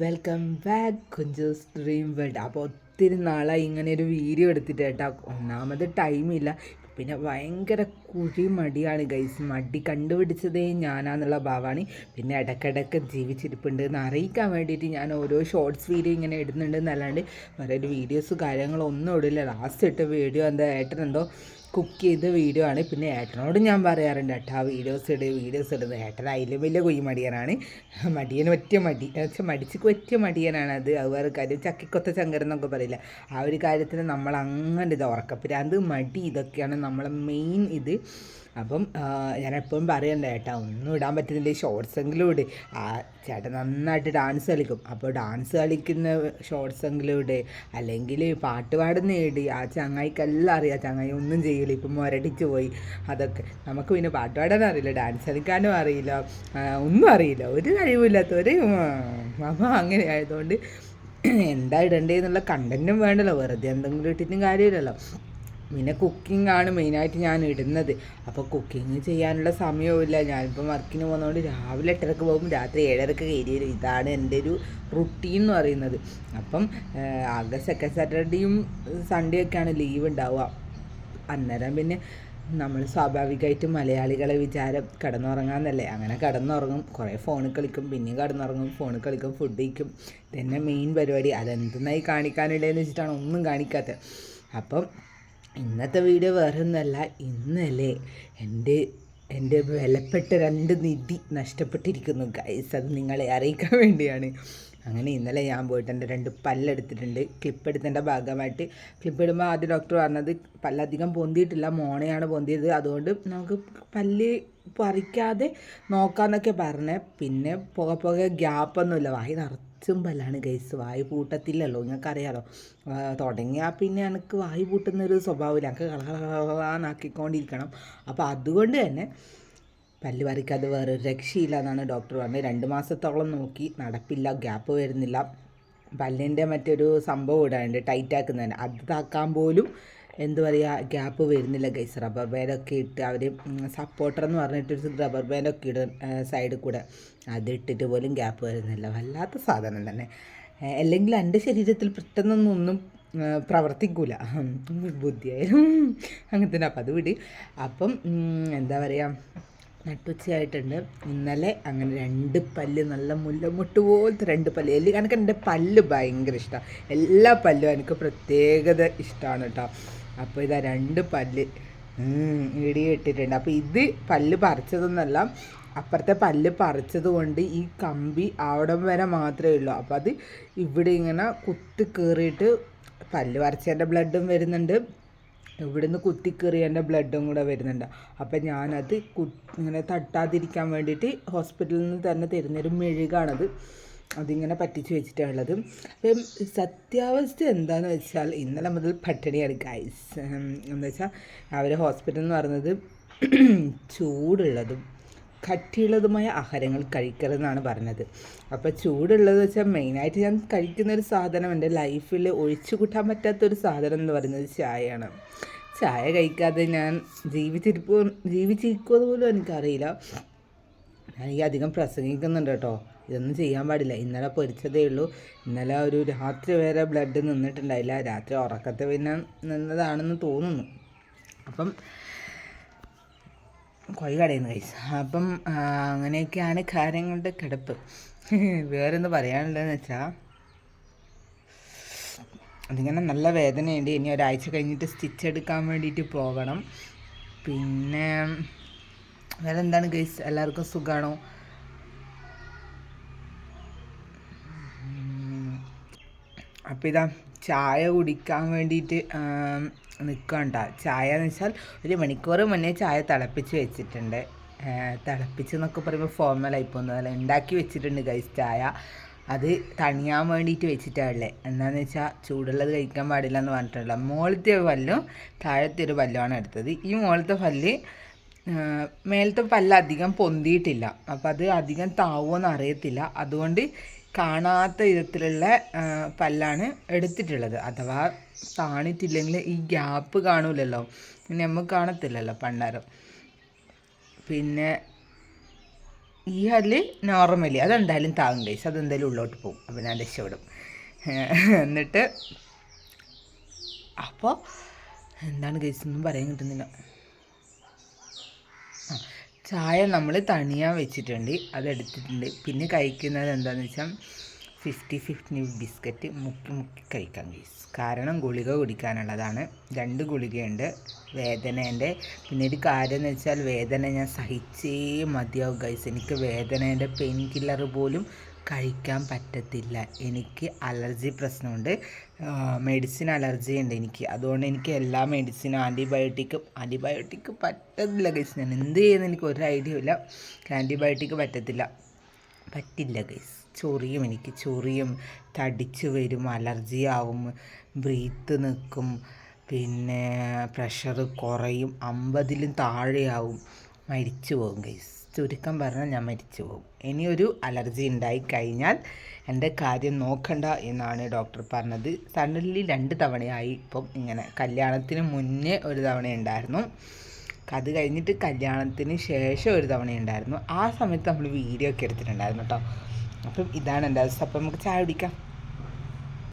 Welcome back Kunjus dream world അപ്പോൾ ഒത്തിരി നാളായി ഇങ്ങനെ ഒരു വീഡിയോ എടുത്തിട്ട് കേട്ടോ. ഒന്നാമത് ടൈമില്ല പിന്നെ ഭയങ്കര കുഴി മടിയാണ് ഗൈസ് മടി കണ്ടുപിടിച്ചതേ ഞാനാന്നുള്ള ഭാവമാണ് പിന്നെ ഇടയ്ക്കിടയ്ക്ക് ജീവിച്ചിരിപ്പുണ്ട് എന്ന് അറിയിക്കാൻ വേണ്ടിയിട്ട് ഞാൻ ഓരോ ഷോർട്സ് വീഡിയോ ഇങ്ങനെ ഇടുന്നുണ്ട് എന്നല്ലാണ്ട്. വേറെ വീഡിയോസ് കാര്യങ്ങളൊന്നും ഇടില്ല ലാസ്റ്റ് ഇട്ട വീഡിയോ എന്താ ഏട്ടനെന്തോ കുക്ക് ചെയ്ത വീഡിയോ ആണ്. പിന്നെ ഏട്ടനോട് ഞാൻ പറയാറുണ്ട് ഏട്ടാ വീഡിയോസ് ഇട് വീഡിയോസ് ഇടുന്നത് ഏട്ടൻ അതിലും വലിയ കുഴി മടിയനാണ് മടിയന് പറ്റിയ മടി വെച്ചാൽ മടിച്ചിക്ക് പറ്റിയ മടിയനാണ് അത്. വേറെ കാര്യം. ചക്കിക്കൊത്ത ചങ്കരം എന്നൊക്കെ പറയില്ല? ആ ഒരു കാര്യത്തിന് നമ്മൾ അങ്ങനെ ഇത് അത് മടി ഇതൊക്കെയാണ് നമ്മളെ മെയിൻ ഇത്. അപ്പം ഞാൻ എപ്പോഴും പറയണ്ട ഏട്ടാ ഒന്നും ഇടാൻ പറ്റുന്നില്ല ഷോർട്സ് എങ്കിലും ഇട്. ആ ചേട്ടൻ നന്നായിട്ട് ഡാൻസ് കളിക്കും. അപ്പോൾ ഡാൻസ് കളിക്കുന്ന ഷോർട്സ് എങ്കിലും ഇട്. അല്ലെങ്കിൽ പാട്ട് പാടുന്ന ഇട്. ആ ചങ്ങായിക്കെല്ലാം അറിയാം ചങ്ങായി ഒന്നും ചെയ്യില്ല ഇപ്പം മുരടിച്ച് പോയി. അതൊക്കെ നമുക്ക് പിന്നെ പാട്ട് പാടാനും അറിയില്ല ഡാൻസ് കളിക്കാനും അറിയില്ല ഒന്നും അറിയില്ല. ഒരു കഴിവില്ലാത്ത ഒരു അപ്പം അങ്ങനെ ആയതുകൊണ്ട് എന്താ ഇടണ്ടേ എന്നുള്ള കണ്ടന്റും വേണ്ടല്ലോ. വെറുതെ എന്തെങ്കിലും ഇട്ടിട്ടും കാര്യമില്ലല്ലോ. പിന്നെ കുക്കിംഗ് ആണ് മെയിനായിട്ട് ഞാൻ ഇടുന്നത്. അപ്പോൾ കുക്കിംഗ് ചെയ്യാനുള്ള സമയവുമില്ല. ഞാനിപ്പോൾ വർക്കിന് പോകുന്നതുകൊണ്ട് രാവിലെ എട്ടരക്ക് പോകും. രാത്രി ഏഴരക്ക് കയറി വരും ഇതാണ് എന്റെ ഒരു റുട്ടീൻ എന്ന് പറയുന്നത്. അപ്പം ആകെ സെക്കൻഡ് സാറ്റർഡേയും സൺഡേ ഒക്കെയാണ് ലീവ് ഉണ്ടാവുക. അന്നേരം പിന്നെ നമ്മൾ സ്വാഭാവികമായിട്ട് മലയാളികളെ വിചാരം കിടന്നുറങ്ങാന്നല്ലേ? അങ്ങനെ കിടന്നുറങ്ങും. കുറേ ഫോണിൽ കളിക്കും പിന്നെയും കിടന്നുറങ്ങും. ഫോണിൽ കളിക്കും ഫുഡ് കഴിക്കും. ഇതന്നെ മെയിൻ പരിപാടി. അതെന്തെന്നായി കാണിക്കാനുള്ളതെന്ന് വെച്ചിട്ടാണ് ഒന്നും കാണിക്കാത്തത്. അപ്പം ഇന്നത്തെ വീഡിയോ വേറെ ഒന്നുമല്ല ഇന്നലെ എന്റെ എന്റെ വിലപ്പെട്ട രണ്ട് നിധി നഷ്ടപ്പെട്ടിരിക്കുന്നു. ഗൈസ് അത് നിങ്ങളെ അറിയിക്കാൻ വേണ്ടിയാണ്. അങ്ങനെ ഇന്നലെ ഞാൻ പോയിട്ട് എന്റെ രണ്ട് പല്ലെടുത്തിട്ടുണ്ട് ക്ലിപ്പ് എടുത്തതിന്റെ ഭാഗമായിട്ട് ക്ലിപ്പ് ഇടുമ്പോൾ ആദ്യം ഡോക്ടർ പറഞ്ഞത് പല്ലധികം പൊന്തിയിട്ടില്ല മോണയാണ് പൊന്തിയത് അതുകൊണ്ട് നമുക്ക് പല്ല് പറിക്കാതെ നോക്കാമെന്നൊക്കെ പറഞ്ഞേ പിന്നെ പുക പുക ഗ്യാപ്പൊന്നുമില്ല വായി നിറച്ചും പല്ലാണ് ഗൈസ് വായി പൂട്ടത്തില്ലല്ലോ നിങ്ങൾക്കറിയാലോ തുടങ്ങിയാൽ പിന്നെ എനിക്ക് വായി പൂട്ടുന്നൊരു സ്വഭാവമില്ല എനിക്ക് കളകളാന്നാക്കിക്കൊണ്ടിരിക്കണം അപ്പോൾ അതുകൊണ്ട് തന്നെ പല്ല് പറിക്കാതെ വേറെ രക്ഷയില്ല എന്നാണ് ഡോക്ടർ പറഞ്ഞത്. രണ്ട് മാസത്തോളം നോക്കി നടപ്പില്ല ഗ്യാപ്പ് വരുന്നില്ല. പല്ലിന്റെ മറ്റൊരു സംഭവം ഇടാനുണ്ട് ടൈറ്റ് ആക്കുന്നതിന് അത് താക്കാൻ പോലും എന്ത് പറയുക ഗ്യാപ്പ് വരുന്നില്ല ഗൈസ്. റബ്ബർ ബാൻഡൊക്കെ ഇട്ട് അവർ സപ്പോർട്ടർ എന്ന് പറഞ്ഞിട്ടൊരു റബ്ബർ ബാൻഡൊക്കെ ഇടും സൈഡിൽ കൂടെ. അത് ഇട്ടിട്ട് പോലും ഗ്യാപ്പ് വരുന്നില്ല. വല്ലാത്ത സാധനം തന്നെ. അല്ലെങ്കിൽ എന്റെ ശരീരത്തിൽ പെട്ടെന്നൊന്നും ഒന്നും പ്രവർത്തിക്കൂല. ബുദ്ധിയായാലും അങ്ങനെ തന്നെ അപ്പം അത് വിടി. അപ്പം എന്താ പറയുക നട്ടുച്ചയായിട്ടുണ്ട്. ഇന്നലെ അങ്ങനെ രണ്ട് പല്ല് നല്ല മുല്ലമുട്ട് പോലത്തെ രണ്ട് പല്ല്. എല്ലി എനിക്ക് എന്റെ പല്ല് ഭയങ്കര ഇഷ്ടമാണ് എല്ലാ പല്ലും എനിക്ക് പ്രത്യേകത ഇഷ്ടമാണ് കേട്ടോ അപ്പോൾ ഇതാ രണ്ട് പല്ല്. ഇടിയിട്ടിട്ടുണ്ട് ഇടി അപ്പോൾ ഇത് പല്ല് പറിച്ചതൊന്നല്ല അപ്പുറത്തെ പല്ല് പറിച്ചത് കൊണ്ട് ഈ കമ്പി അവിടം വരെ മാത്രമേ ഉള്ളൂ. അപ്പോൾ അത് ഇവിടെ ഇങ്ങനെ കുത്തി കയറിയിട്ട് പല്ല് പറിച്ചതിന്റെ ബ്ലഡും വരുന്നുണ്ട്. ഇവിടുന്ന് കുത്തിക്കേറി എന്റെ ബ്ലഡും കൂടെ വരുന്നുണ്ട്. അപ്പം ഞാനത് കു ഇങ്ങനെ തട്ടാതിരിക്കാൻ വേണ്ടിയിട്ട് ഹോസ്പിറ്റലിൽ നിന്ന് തന്നെ തരുന്നൊരു മെഴുകാണത്. അതിങ്ങനെ പറ്റിച്ച് വെച്ചിട്ടുള്ളത് അപ്പം സത്യാവസ്ഥ എന്താണെന്ന് വെച്ചാൽ ഇന്നലെ മുതൽ പട്ടിണിയാണ് ഗൈസ് എന്ന് വെച്ചാൽ അവർ ഹോസ്പിറ്റൽ എന്ന് പറയുന്നത് ചൂടുള്ളതും കട്ടിയുള്ളതുമായ ആഹാരങ്ങൾ കഴിക്കരുതെന്നാണ് പറഞ്ഞത്. അപ്പോൾ ചൂടുള്ളത് വെച്ചാൽ മെയിനായിട്ട് ഞാൻ കഴിക്കുന്ന ഒരു സാധനം എന്റെ ലൈഫിൽ ഒഴിച്ചു കൂട്ടാൻ പറ്റാത്തൊരു സാധനം എന്ന് പറയുന്നത് ചായയാണ്. ചായ കഴിക്കാതെ ഞാൻ ജീവിച്ചിരിപ്പോ ജീവിച്ചിരിക്കുമെന്ന് പോലും എനിക്കറിയില്ല. ഞാൻ ഈ അധികം പ്രസംഗിക്കുന്നുണ്ട് കേട്ടോ. ഇതൊന്നും ചെയ്യാൻ പാടില്ല. ഇന്നലെ പൊരിച്ചതേ ഉള്ളൂ. ഇന്നലെ ഒരു രാത്രി വരെ ബ്ലഡ് നിന്നിട്ടുണ്ടായില്ല. രാത്രി ഉറക്കത്തെ പിന്നെ നിന്നതാണെന്ന് തോന്നുന്നു. അപ്പം കൊയ് കടയുന്നു കൈസ് അപ്പം അങ്ങനെയൊക്കെയാണ് കാര്യങ്ങളുടെ കിടപ്പ്. വേറെന്ത് പറയാനുള്ളതെന്ന് വെച്ചാൽ അതിങ്ങനെ നല്ല വേദനയുണ്ട്. ഇനി ഒരാഴ്ച കഴിഞ്ഞിട്ട് സ്റ്റിച്ച് എടുക്കാൻ വേണ്ടിയിട്ട് പോകണം. പിന്നെ വേറെ എന്താണ് ഗൈസ്? എല്ലാവർക്കും സുഖമാണോ അപ്പോൾ ഇതാ ചായ കുടിക്കാൻ വേണ്ടിയിട്ട് നിൽക്കണ്ട ചായ എന്ന് വെച്ചാൽ ഒരു മണിക്കൂർ മുന്നേ ചായ തിളപ്പിച്ച് വെച്ചിട്ടുണ്ട്. തിളപ്പിച്ച് എന്നൊക്കെ പറയുമ്പോൾ ഫോർമലായി പോകുന്നത് അല്ല? ഉണ്ടാക്കി വെച്ചിട്ടുണ്ട് ഗൈസ് ചായ. അത് തണിയാൻ വേണ്ടിയിട്ട് വെച്ചിട്ടാണല്ലേ എന്താണെന്ന് വെച്ചാൽ ചൂടുള്ളത് കഴിക്കാൻ പാടില്ല എന്ന് പറഞ്ഞിട്ടുള്ള മുകളിലത്തെ പല്ലും താഴത്തെ ഒരു പല്ലുമാണ് എടുത്തത്. ഈ മുകളിലത്തെ പല്ല് മേലത്തെ പല്ല് അധികം പൊന്തിയിട്ടില്ല. അപ്പം അത് അധികം താവുമെന്ന് അറിയത്തില്ല. അതുകൊണ്ട് കാണാത്ത വിധത്തിലുള്ള പല്ലാണ് എടുത്തിട്ടുള്ളത്. അഥവാ താണിട്ടില്ലെങ്കിൽ ഈ ഗ്യാപ്പ് കാണൂലല്ലോ. നമുക്ക് കാണത്തില്ലല്ലോ പണ്ടാരം. പിന്നെ ഈ അതിൽ നോർമലി അതെന്തായാലും താങ്ങും കൈസ് അതെന്തായാലും ഉള്ളോട്ട് പോകും അപ്പം ഞാൻ രക്ഷപ്പെടും. എന്നിട്ട് അപ്പോൾ എന്താണ് കേസ് ഒന്നും പറയാൻ കിട്ടുന്നില്ല. ചായ നമ്മൾ തണിയാൻ വെച്ചിട്ടുണ്ട് അതെടുത്തിട്ടുണ്ട്. പിന്നെ കഴിക്കുന്നത് എന്താണെന്ന് വെച്ചാൽ ഫിഫ്റ്റി ഫിഫ്റ്റി ബിസ്ക്കറ്റ് മുക്കി മുക്കി കഴിക്കാം ഗീസ് കാരണം ഗുളിക കുടിക്കാനുള്ളതാണ്. രണ്ട് ഗുളികയുണ്ട് വേദനേന്റെ പിന്നെ ഒരു കാര്യം എന്ന് വെച്ചാൽ വേദന ഞാൻ സഹിച്ചേ മതിയാവും ഗൈസ് എനിക്ക് വേദനേന്റെ പെയിൻ കില്ലർ പോലും കഴിക്കാൻ പറ്റത്തില്ല. എനിക്ക് അലർജി പ്രശ്നമുണ്ട്. മെഡിസിൻ അലർജി ഉണ്ട് എനിക്ക്. അതുകൊണ്ട് എനിക്ക് എല്ലാ മെഡിസിനും ആന്റിബയോട്ടിക്കും ആന്റിബയോട്ടിക് പറ്റത്തില്ല ഗൈസ് ഞാൻ എന്ത് ചെയ്യുന്ന എനിക്ക് ഒരു ഐഡിയ ഇല്ല. ആന്റിബയോട്ടിക് പറ്റത്തില്ല. പറ്റില്ല ഗൈസ് ചൊറിയും എനിക്ക്. ചൊറിയും തടിച്ച് വരും അലർജി ആവും ബ്രീത്ത് നിൽക്കും പിന്നെ പ്രഷർ കുറയും അമ്പതിലും താഴെയാവും. മരിച്ചു പോകും ഗൈസ് ചുരുക്കം പറഞ്ഞാൽ ഞാൻ മരിച്ചു പോകും. ഇനിയൊരു അലർജി ഉണ്ടായി കഴിഞ്ഞാൽ എന്റെ കാര്യം നോക്കണ്ട എന്നാണ് ഡോക്ടർ പറഞ്ഞത്. സഡൻലി രണ്ട് തവണയായി ഇപ്പം ഇങ്ങനെ കല്യാണത്തിന് മുന്നേ ഒരു തവണ ഉണ്ടായിരുന്നു. അത് കഴിഞ്ഞിട്ട് കല്യാണത്തിന് ശേഷം ഒരു തവണ ഉണ്ടായിരുന്നു. ആ സമയത്ത് നമ്മൾ വീഡിയോ ഒക്കെ എടുത്തിട്ടുണ്ടായിരുന്നു കേട്ടോ. അപ്പം ഇതാണ് എന്റെ അവസ്ഥ. അപ്പം നമുക്ക് ചായ കുടിക്കാം.